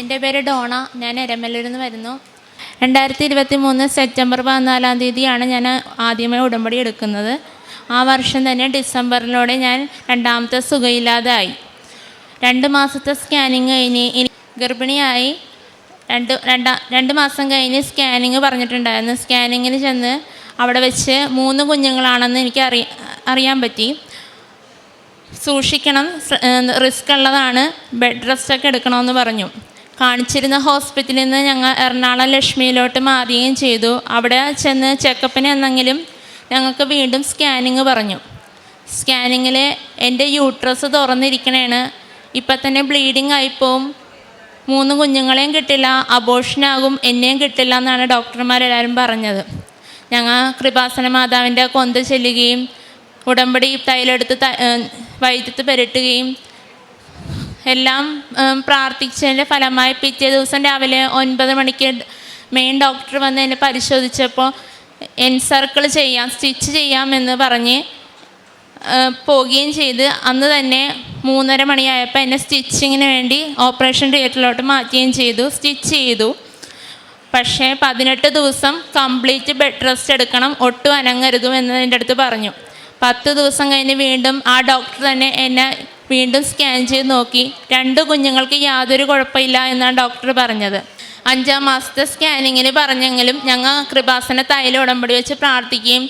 എന്റെ പേര് ഡോണ. ഞാൻ എരമല്ലൂരിൽ നിന്ന് വരുന്നു. രണ്ടായിരത്തി ഇരുപത്തി മൂന്ന് സെപ്റ്റംബർ പതിനാലാം തീയതിയാണ് ഞാൻ ആദ്യമായി ഉടമ്പടി എടുക്കുന്നത്. ആ വർഷം തന്നെ ഡിസംബറിലൂടെ ഞാൻ രണ്ടാമത്തെ സുഖമില്ലാതായി രണ്ട് മാസത്തെ സ്കാനിങ് കഴിഞ്ഞ് ഇനി ഗർഭിണിയായി. രണ്ട് രണ്ടാ രണ്ട് മാസം കഴിഞ്ഞ് സ്കാനിങ് പറഞ്ഞിട്ടുണ്ടായിരുന്നു. സ്കാനിങ്ങിന് ചെന്ന് അവിടെ വെച്ച് മൂന്ന് കുഞ്ഞുങ്ങളാണെന്ന് എനിക്ക് അറിയ അറിയാൻ പറ്റി. സൂക്ഷിക്കണം റിസ്ക് ഉള്ളതാണ് ബെഡ് റെസ്റ്റൊക്കെ എടുക്കണമെന്ന് പറഞ്ഞു. കാണിച്ചിരുന്ന ഹോസ്പിറ്റലിൽ നിന്ന് ഞങ്ങൾ എറണാകുളം ലക്ഷ്മിയിലോട്ട് മാറുകയും ചെയ്തു. അവിടെ ചെന്ന് ചെക്കപ്പിന് എന്നെങ്കിലും ഞങ്ങൾക്ക് വീണ്ടും സ്കാനിങ് പറഞ്ഞു. സ്കാനിങ്ങിൽ എന്റെ യൂട്രസ് തുറന്നിരിക്കണേണ്. ഇപ്പം തന്നെ ബ്ലീഡിങ് ആയിപ്പോവും മൂന്ന് കുഞ്ഞുങ്ങളെയും കിട്ടില്ല. അബോഷനാകും എന്നെയും കിട്ടില്ല എന്നാണ് ഡോക്ടർമാരെല്ലാവരും പറഞ്ഞത്. ഞങ്ങൾ കൃപാസന മാതാവിന്റെ കൊന്ത ചെല്ലുകയും ഉടമ്പടി തൈലെടുത്ത് വൈദ്യത്ത് പുരട്ടുകയും എല്ലാം പ്രാർത്ഥിച്ചതിന്റെ ഫലമായി പിറ്റേ ദിവസം രാവിലെ ഒൻപത് മണിക്ക് മെയിൻ ഡോക്ടർ വന്ന് എന്നെ പരിശോധിച്ചപ്പോൾ എൻ സർക്കിൾ ചെയ്യാം സ്റ്റിച്ച് ചെയ്യാമെന്ന് പറഞ്ഞ് പോവുകയും ചെയ്ത്. അന്ന് തന്നെ മൂന്നര മണിയായപ്പോൾ എന്നെ സ്റ്റിച്ചിങ്ങിന് വേണ്ടി ഓപ്പറേഷൻ തിയേറ്ററിലോട്ട് മാറ്റുകയും ചെയ്തു. സ്റ്റിച്ച് ചെയ്തു. പക്ഷേ പതിനെട്ട് ദിവസം കംപ്ലീറ്റ് ബെഡ് റെസ്റ്റ് എടുക്കണം ഒട്ടും അനങ്ങരുതും എന്ന് എന്റെ അടുത്ത് പറഞ്ഞു. പത്ത് ദിവസം കഴിഞ്ഞ് വീണ്ടും ആ ഡോക്ടർ തന്നെ എന്നെ വീണ്ടും സ്കാൻ ചെയ്ത് നോക്കി. രണ്ട് കുഞ്ഞുങ്ങൾക്ക് യാതൊരു കുഴപ്പമില്ല എന്നാണ് ഡോക്ടർ പറഞ്ഞത്. അഞ്ചാം മാസത്തെ സ്കാനിങ്ങിന് പറഞ്ഞെങ്കിലും ഞങ്ങൾ കൃപാസന തൈല ഉടമ്പടി വെച്ച് പ്രാർത്ഥിക്കുകയും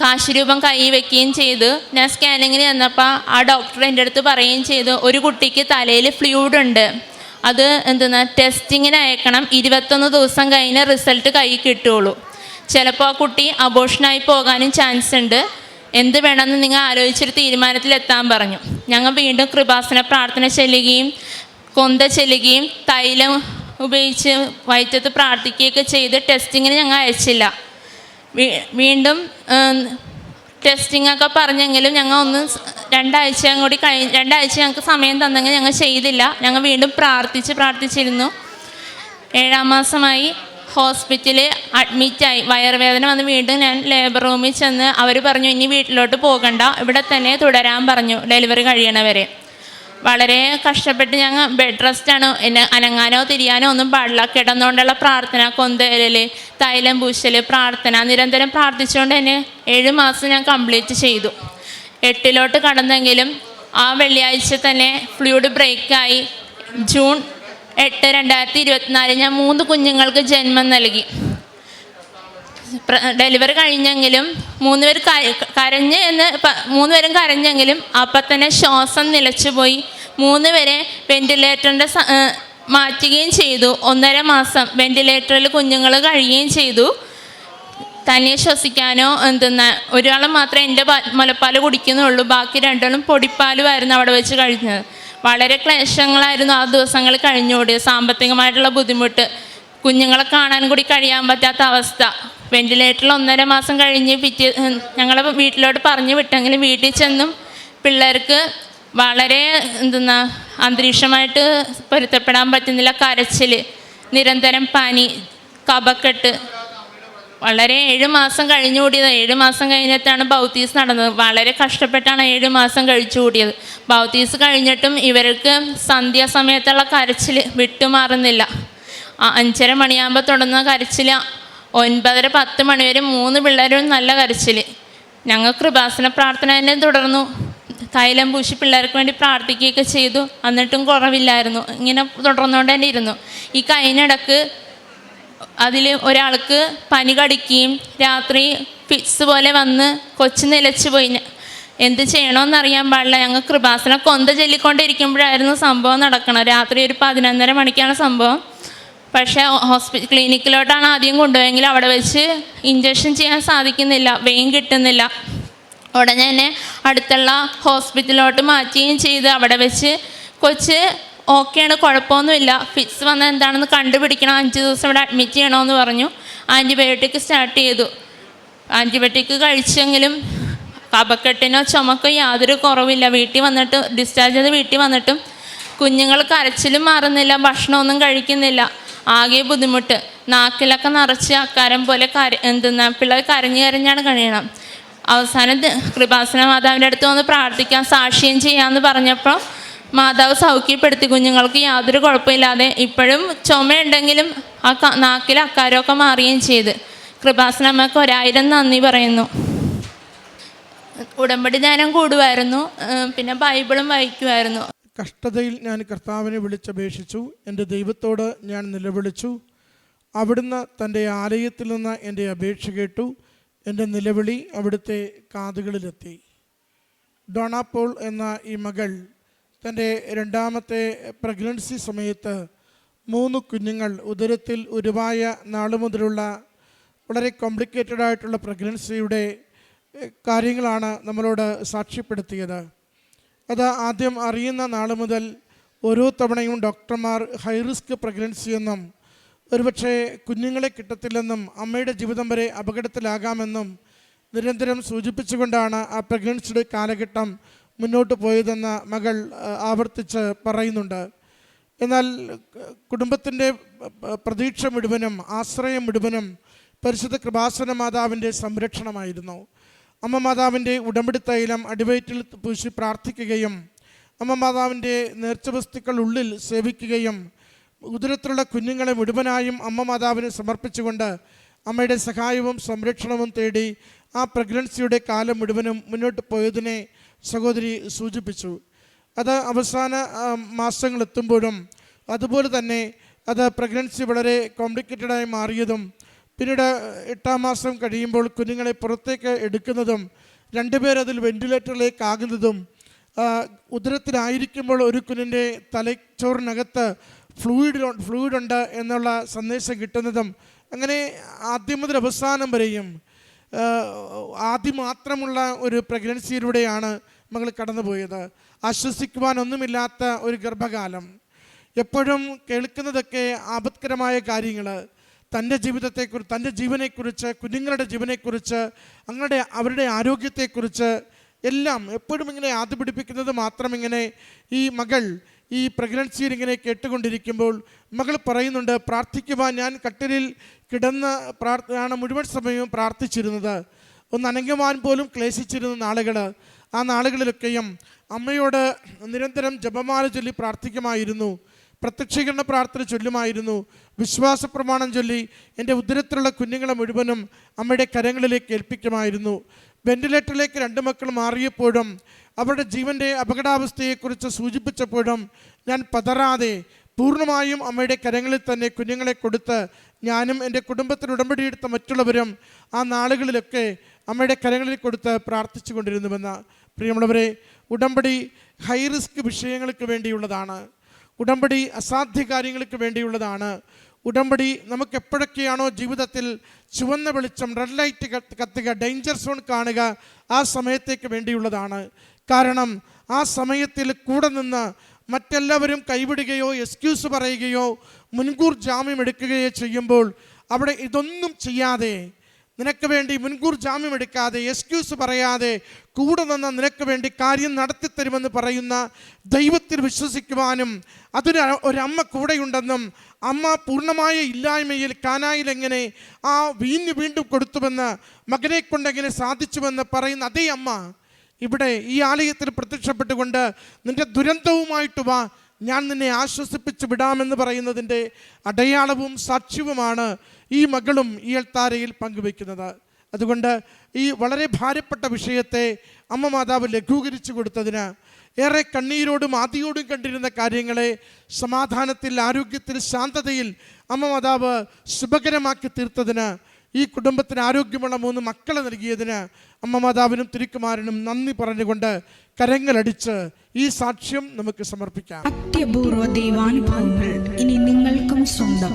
കാശുരൂപം കൈ വെക്കുകയും ചെയ്തു. ഞാൻ സ്കാനിങ്ങിന് ചെന്നപ്പോൾ ആ ഡോക്ടർ എന്റെ അടുത്ത് പറയുകയും ചെയ്തു ഒരു കുട്ടിക്ക് തലയിൽ ഫ്ലൂയിഡ് ഉണ്ട്. അത് എന്തെന്നാ ടെസ്റ്റിങ്ങിന് അയക്കണം. ഇരുപത്തൊന്ന് ദിവസം കഴിഞ്ഞ് റിസൾട്ട് കൈ കിട്ടുള്ളൂ ചിലപ്പോൾ ആ കുട്ടി അബോഷനായി പോകാനും ചാൻസ് ഉണ്ട്. എന്ത് വേണമെന്ന് നിങ്ങൾ ആലോചിച്ചൊരു തീരുമാനത്തിലെത്താൻ പറഞ്ഞു. ഞങ്ങൾ വീണ്ടും കൃപാസന പ്രാർത്ഥന ചെല്ലുകയും കൊന്ത ചെല്ലുകയും തൈലം ഉപയോഗിച്ച് വയറ്റത്ത് പ്രാർത്ഥിക്കുകയൊക്കെ ചെയ്ത് ടെസ്റ്റിങ്ങിന് ഞങ്ങൾ അയച്ചില്ല. വീണ്ടും ടെസ്റ്റിംഗ് ഒക്കെ പറഞ്ഞെങ്കിലും ഞങ്ങൾ ഒന്ന് രണ്ടാഴ്ച കൂടി കഴി രണ്ടാഴ്ച ഞങ്ങൾക്ക് സമയം തന്നെങ്കിൽ ഞങ്ങൾ ചെയ്തില്ല. ഞങ്ങൾ വീണ്ടും പ്രാർത്ഥിച്ച് പ്രാർത്ഥിച്ചിരുന്നു. ഏഴാം മാസമായി. ഹോസ്പിറ്റലിൽ അഡ്മിറ്റായി വയറുവേദന വന്ന് വീണ്ടും ഞാൻ ലേബർ റൂമിൽ ചെന്ന് അവർ പറഞ്ഞു ഇനി വീട്ടിലോട്ട് പോകണ്ട ഇവിടെ തന്നെ തുടരാൻ പറഞ്ഞു ഡെലിവറി കഴിയണവരെ. വളരെ കഷ്ടപ്പെട്ട് ഞങ്ങൾ ബെഡ് റെസ്റ്റാണ് എന്നെ അനങ്ങാനോ തിരിയാനോ ഒന്നും പാടില്ല. കിടന്നുകൊണ്ടുള്ള പ്രാർത്ഥന കൊന്തൽ തൈലം പൂശൽ പ്രാർത്ഥന നിരന്തരം പ്രാർത്ഥിച്ചുകൊണ്ട് തന്നെ ഏഴ് മാസം ഞാൻ കംപ്ലീറ്റ് ചെയ്തു. എട്ടിലോട്ട് കടന്നെങ്കിലും ആ വെള്ളിയാഴ്ച തന്നെ ഫ്ലൂയിഡ് ബ്രേക്കായി ജൂൺ എട്ട് രണ്ടായിരത്തി ഇരുപത്തിനാല് ഞാൻ മൂന്ന് കുഞ്ഞുങ്ങൾക്ക് ജന്മം നൽകി. ഡെലിവറി കഴിഞ്ഞെങ്കിലും മൂന്ന് പേര് കരഞ്ഞ് എന്ന് മൂന്ന് പേരും കരഞ്ഞെങ്കിലും അപ്പം തന്നെ ശ്വാസം നിലച്ചുപോയി മൂന്ന് പേരെ വെന്റിലേറ്ററിന്റെ മാറ്റുകയും ചെയ്തു. ഒന്നര മാസം വെന്റിലേറ്ററിൽ കുഞ്ഞുങ്ങൾ കഴിയുകയും ചെയ്തു. തനിയെ ശ്വസിക്കാനോ എന്തെന്ന ഒരാൾ മാത്രമേ എന്റെ മുലപ്പാൽ കുടിക്കുന്നുള്ളൂ. ബാക്കി രണ്ടാളും പൊടിപ്പാലുമായിരുന്നു അവിടെ വെച്ച് കഴിഞ്ഞത്. വളരെ ക്ലേശങ്ങളായിരുന്നു ആ ദിവസങ്ങൾ കഴിഞ്ഞോടി സാമ്പത്തികമായിട്ടുള്ള ബുദ്ധിമുട്ട്. കുഞ്ഞുങ്ങളെ കാണാൻ കൂടി കഴിയാൻ പറ്റാത്ത അവസ്ഥ. വെന്റിലേറ്ററിൽ ഒന്നര മാസം കഴിഞ്ഞ് പിറ്റേ ഞങ്ങളെ വീട്ടിലോട്ട് പറഞ്ഞു വിട്ടെങ്കിലും വീട്ടിൽ ചെന്നും പിള്ളേർക്ക് വളരെ എന്തെന്നാ അന്തരീക്ഷമായിട്ട് പൊരുത്തപ്പെടാൻ പറ്റുന്നില്ല. കരച്ചിൽ നിരന്തരം പനി കപക്കെട്ട് വളരെ ഏഴ് മാസം കഴിഞ്ഞു കൂടിയത് ഏഴ് മാസം കഴിഞ്ഞിട്ടാണ് ബൗത്തീസ് നടന്നത്. വളരെ കഷ്ടപ്പെട്ടാണ് ഏഴ് മാസം കഴിച്ചു കൂടിയത് ബൗത്തീസ് കഴിഞ്ഞിട്ടും ഇവർക്ക് സന്ധ്യാസമയത്തുള്ള കരച്ചിൽ വിട്ടുമാറുന്നില്ല. അഞ്ചര മണിയാകുമ്പോൾ തുടങ്ങുന്ന കരച്ചിൽ ഒൻപതര പത്ത് മണിവരെ മൂന്ന് പിള്ളേരും നല്ല കരച്ചിൽ ഞങ്ങൾ കൃപാസന പ്രാർത്ഥന തന്നെ തുടർന്നു. തൈലം പൂശി പിള്ളേർക്ക് വേണ്ടി പ്രാർത്ഥിക്കുകയൊക്കെ ചെയ്തു. എന്നിട്ടും കുറവില്ലായിരുന്നു. ഇങ്ങനെ തുടർന്നുകൊണ്ട് തന്നെ ഇരുന്നു. ഈ കഴിഞ്ഞിടക്ക് അതിൽ ഒരാൾക്ക് പനി കടിക്കുകയും രാത്രി ഫിറ്റ്സ് പോലെ വന്ന് കൊച്ചു നിലച്ചു പോയി. എന്ത് ചെയ്യണമെന്ന് അറിയാൻ പാടില്ല. ഞങ്ങൾ കൃപാസന കൊന്ത ചൊല്ലിക്കൊണ്ടിരിക്കുമ്പോഴായിരുന്നു സംഭവം നടക്കണം രാത്രി ഒരു പതിനൊന്നര മണിക്കാണ് സംഭവം. പക്ഷേ ഹോസ്പിറ്റൽ ക്ലിനിക്കിലോട്ടാണ് ആദ്യം കൊണ്ടുപോയെങ്കിൽ അവിടെ വെച്ച് ഇഞ്ചക്ഷൻ ചെയ്യാൻ സാധിക്കുന്നില്ല. വെയിൻ കിട്ടുന്നില്ല. ഉടനെ തന്നെ അടുത്തുള്ള ഹോസ്പിറ്റലിലോട്ട് മാറ്റുകയും ചെയ്ത് അവിടെ വെച്ച് കൊച്ച് ഓക്കെയാണ് കുഴപ്പമൊന്നുമില്ല. ഫിറ്റ്സ് വന്ന എന്താണെന്ന് കണ്ടുപിടിക്കണം. അഞ്ച് ദിവസം ഇവിടെ അഡ്മിറ്റ് ചെയ്യണമെന്ന് പറഞ്ഞു. ആന്റിബയോട്ടിക് സ്റ്റാർട്ട് ചെയ്തു. ആന്റിബയോട്ടിക് കഴിച്ചെങ്കിലും കപക്കെട്ടിനോ ചുമക്കോ യാതൊരു കുറവില്ല. വീട്ടിൽ വന്നിട്ട് ഡിസ്ചാർജ് ചെയ്ത് വീട്ടിൽ വന്നിട്ടും കുഞ്ഞുങ്ങൾ കരച്ചിലും മാറുന്നില്ല ഭക്ഷണമൊന്നും കഴിക്കുന്നില്ല. ആകെ ബുദ്ധിമുട്ട്. നാക്കിലൊക്കെ നിറച്ച് അക്കാരം പോലെ കര എന്തെന്നാ പിള്ളേർ കരഞ്ഞു കരഞ്ഞാണ് കഴിയണം. അവസാനം കൃപാസന മാതാവിന്റെ അടുത്ത് വന്ന് പ്രാർത്ഥിക്കാം സാക്ഷ്യം ചെയ്യാമെന്ന് പറഞ്ഞപ്പോൾ മാതാവ് സൗഖ്യപ്പെടുത്തി കുഞ്ഞുങ്ങൾക്ക് യാതൊരു കുഴപ്പമില്ലാതെ ഇപ്പോഴും ചുമയുണ്ടെങ്കിലും ആ നാക്കിൽ അക്കാരമൊക്കെ മാറുകയും ചെയ്ത്. കൃപാസനമ്മക്ക് ഒരായിരം നന്ദി പറയുന്നു. ഉടമ്പടി ധ്യാനം കൂടുമായിരുന്നു പിന്നെ ബൈബിളും വായിക്കുമായിരുന്നു കഷ്ടതയിൽ ഞാൻ കർത്താവിനെ വിളിച്ചപേക്ഷിച്ചു. എന്റെ ദൈവത്തോട് ഞാൻ നിലവിളിച്ചു. അവിടുന്ന് തന്റെ ആലയത്തിൽ നിന്ന് എന്റെ അപേക്ഷ കേട്ടു. എന്റെ നിലവിളി അവിടുത്തെ കാതുകളിലെത്തി. ഡോണാപോൾ എന്ന ഈ മകൾ തന്റെ രണ്ടാമത്തെ പ്രഗ്നൻസി സമയത്ത് മൂന്ന് കുഞ്ഞുങ്ങൾ ഉദരത്തിൽ ഉരുവായ നാളു മുതലുള്ള വളരെ കോംപ്ലിക്കേറ്റഡ് ആയിട്ടുള്ള പ്രഗ്നൻസിയുടെ കാര്യങ്ങളാണ് നമ്മളോട് സാക്ഷ്യപ്പെടുത്തിയത്. അത് ആദ്യം അറിയുന്ന നാൾ മുതൽ ഓരോ തവണയും ഡോക്ടർമാർ ഹൈ റിസ്ക് പ്രഗ്നൻസി എന്നും ഒരുപക്ഷെ കുഞ്ഞുങ്ങളെ കിട്ടത്തില്ലെന്നും അമ്മയുടെ ജീവിതം വരെ അപകടത്തിലാകാമെന്നും നിരന്തരം സൂചിപ്പിച്ചുകൊണ്ടാണ് ആ പ്രഗ്നൻസിയുടെ കാലഘട്ടം മുന്നോട്ട് പോയതെന്ന് മകൾ ആവർത്തിച്ച് പറയുന്നുണ്ട്. എന്നാൽ കുടുംബത്തിന്റെ പ്രതീക്ഷ മുഴുവനും ആശ്രയം മുഴുവനും പരിശുദ്ധ കൃപാസന മാതാവിന്റെ സംരക്ഷണമായിരുന്നു. അമ്മ മാതാവിന്റെ ഉടമ്പടി തൈലം അടിവയറ്റിൽ പൂശി പ്രാർത്ഥിക്കുകയും അമ്മ മാതാവിന്റെ നേർച്ച വസ്തുക്കൾ ഉള്ളിൽ സേവിക്കുകയും ഉദരത്തിലുള്ള കുഞ്ഞുങ്ങളെ മുഴുവനായും അമ്മ മാതാവിന് സമർപ്പിച്ചുകൊണ്ട് അമ്മയുടെ സഹായവും സംരക്ഷണവും തേടി ആ പ്രഗ്നൻസിയുടെ കാലം മുഴുവനും മുന്നോട്ട് പോയതിനെ സഹോദരി സൂചിപ്പിച്ചു. അത് അവസാന മാസങ്ങളെത്തുമ്പോഴും അതുപോലെ തന്നെ അത് പ്രഗ്നൻസി വളരെ കോംപ്ലിക്കേറ്റഡായി മാറിയതും പിന്നീട് എട്ടാം മാസം കഴിയുമ്പോൾ കുഞ്ഞുങ്ങളെ പുറത്തേക്ക് എടുക്കുന്നതും രണ്ടുപേരതിൽ വെന്റിലേറ്ററിലേക്ക് ആകുന്നതും ഉദരത്തിലായിരിക്കുമ്പോൾ ഒരു കുഞ്ഞിന്റെ തലച്ചോറിനകത്ത് ഫ്ലൂയിഡ് ഫ്ലൂയിഡ് ഉണ്ട് എന്നുള്ള സന്ദേശം കിട്ടുന്നതും അങ്ങനെ ആദ്യം മുതൽ അവസാനം വരെയും ആദ്യം മാത്രമുള്ള ഒരു പ്രഗ്നൻസിയിലൂടെയാണ് മകൾ കടന്നുപോയത്. ആശ്വസിക്കുവാനൊന്നുമില്ലാത്ത ഒരു ഗർഭകാലം. എപ്പോഴും കേൾക്കുന്നതൊക്കെ ആപത്കരമായ കാര്യങ്ങൾ. തന്റെ ജീവിതത്തെക്കുറിച്ച് തന്റെ ജീവനെക്കുറിച്ച് കുഞ്ഞുങ്ങളുടെ ജീവനെക്കുറിച്ച് അങ്ങനെ അവരുടെ ആരോഗ്യത്തെക്കുറിച്ച് എല്ലാം എപ്പോഴും ഇങ്ങനെ ആദ്യ പിടിപ്പിക്കുന്നത് മാത്രം ഇങ്ങനെ ഈ മകൾ ഈ പ്രഗ്നൻസിയിൽ ഇങ്ങനെ കേട്ടുകൊണ്ടിരിക്കുമ്പോൾ മകൾ പറയുന്നുണ്ട് പ്രാർത്ഥിക്കുവാൻ ഞാൻ കട്ടിലിൽ കിടന്ന് പ്രാർത്ഥന മുഴുവൻ സമയവും പ്രാർത്ഥിച്ചിരുന്നത്. ഒന്ന് അനങ്ങുവാൻ പോലും ക്ലേശിച്ചിരുന്ന നാളുകൾ ആ നാളുകളിലൊക്കെയും അമ്മയോട് നിരന്തരം ജപമാല ചൊല്ലി പ്രാർത്ഥിക്കുമായിരുന്നു. പ്രത്യക്ഷീകരണ പ്രാർത്ഥന ചൊല്ലുമായിരുന്നു. വിശ്വാസ പ്രമാണം ചൊല്ലി എന്റെ ഉദരത്തിലുള്ള കുഞ്ഞുങ്ങളെ മുഴുവനും അമ്മയുടെ കരങ്ങളിലേക്ക് ഏൽപ്പിക്കുമായിരുന്നു. വെന്റിലേറ്ററിലേക്ക് രണ്ട് മക്കൾ മാറിയപ്പോഴും അവരുടെ ജീവന്റെ അപകടാവസ്ഥയെക്കുറിച്ച് സൂചിപ്പിച്ചപ്പോഴും ഞാൻ പതറാതെ പൂർണമായും അമ്മയുടെ കരങ്ങളിൽ തന്നെ കുഞ്ഞുങ്ങളെ കൊടുത്ത് ഞാനും എന്റെ കുടുംബത്തിന് ഉടമ്പടിയെടുത്ത മറ്റുള്ളവരും ആ നാളുകളിലൊക്കെ അമ്മയുടെ കരങ്ങളിൽ കൊടുത്ത് പ്രാർത്ഥിച്ചു കൊണ്ടിരുന്നുവെന്ന്. പ്രിയമുള്ളവരെ ഉടമ്പടി ഹൈ റിസ്ക് വിഷയങ്ങൾക്ക് വേണ്ടിയുള്ളതാണ്. ഉടമ്പടി അസാധ്യ കാര്യങ്ങൾക്ക് വേണ്ടിയുള്ളതാണ്. ഉടമ്പടി നമുക്ക് എപ്പോഴൊക്കെയാണോ ജീവിതത്തിൽ ചുവന്ന വെളിച്ചം റെഡ് ലൈറ്റ് കത്ത് കത്തുക ഡേഞ്ചർ സോൺ കാണുക ആ സമയത്തേക്ക് വേണ്ടിയുള്ളതാണ്. കാരണം ആ സമയത്തിൽ കൂടെ നിന്ന് മറ്റെല്ലാവരും കൈവിടുകയോ എക്സ്ക്യൂസ് പറയുകയോ മുൻകൂർ ജാമ്യം എടുക്കുകയോ ചെയ്യുമ്പോൾ അവിടെ ഇതൊന്നും ചെയ്യാതെ നിനക്ക് വേണ്ടി മുൻകൂർ ജാമ്യം എടുക്കാതെ എക്സ്ക്യൂസ് പറയാതെ കൂടെ നിന്ന് നിനക്ക് വേണ്ടി കാര്യം നടത്തിത്തരുമെന്ന് പറയുന്ന ദൈവത്തിൽ വിശ്വസിക്കുവാനും അതിന് ഒരമ്മ കൂടെയുണ്ടെന്നും അമ്മ പൂർണമായ ഇല്ലായ്മയിൽ കാനായിൽ എങ്ങനെ ആ വീഞ്ഞ് വീണ്ടും കൊടുത്തുവെന്ന് മകനെ കൊണ്ടെങ്ങനെ സാധിച്ചുവെന്ന് പറയുന്ന അതേ അമ്മ ഇവിടെ ഈ ആലയത്തിൽ പ്രത്യക്ഷപ്പെട്ടുകൊണ്ട് നിന്റെ ദുരന്തവുമായിട്ട് വാ ഞാൻ നിന്നെ ആശ്വസിപ്പിച്ച് വിടാമെന്ന് പറയുന്നതിന്റെ അടയാളവും സാക്ഷ്യവുമാണ് ഈ മകളും ഈ എൾത്താരയിൽ പങ്കുവെക്കുന്നത് അതുകൊണ്ട് ഈ വളരെ ഭാരപ്പെട്ട വിഷയത്തെ അമ്മ മാതാവ് ലഘൂകരിച്ചു കൊടുത്തതിന് ഏറെ കണ്ണീരോടും ആദിയോടും കണ്ടിരുന്ന കാര്യങ്ങളെ സമാധാനത്തിൽ ആരോഗ്യത്തിൽ ശാന്തതയിൽ അമ്മ മാതാവ് ശുഭകരമാക്കി തീർത്തതിന് ഈ കുടുംബത്തിന് ആരോഗ്യമുള്ള മൂന്ന് മക്കളെ നൽകിയതിന് അമ്മ മാതാവിനും തിരുക്കുമാരനും നന്ദി പറഞ്ഞുകൊണ്ട് കരങ്ങളടിച്ച് ഈ സാക്ഷ്യം നമുക്ക് സമർപ്പിക്കാം. അത്യപൂർവ ദൈവാനുഭവങ്ങൾ ഇനി നിങ്ങൾക്കും സ്വന്തം.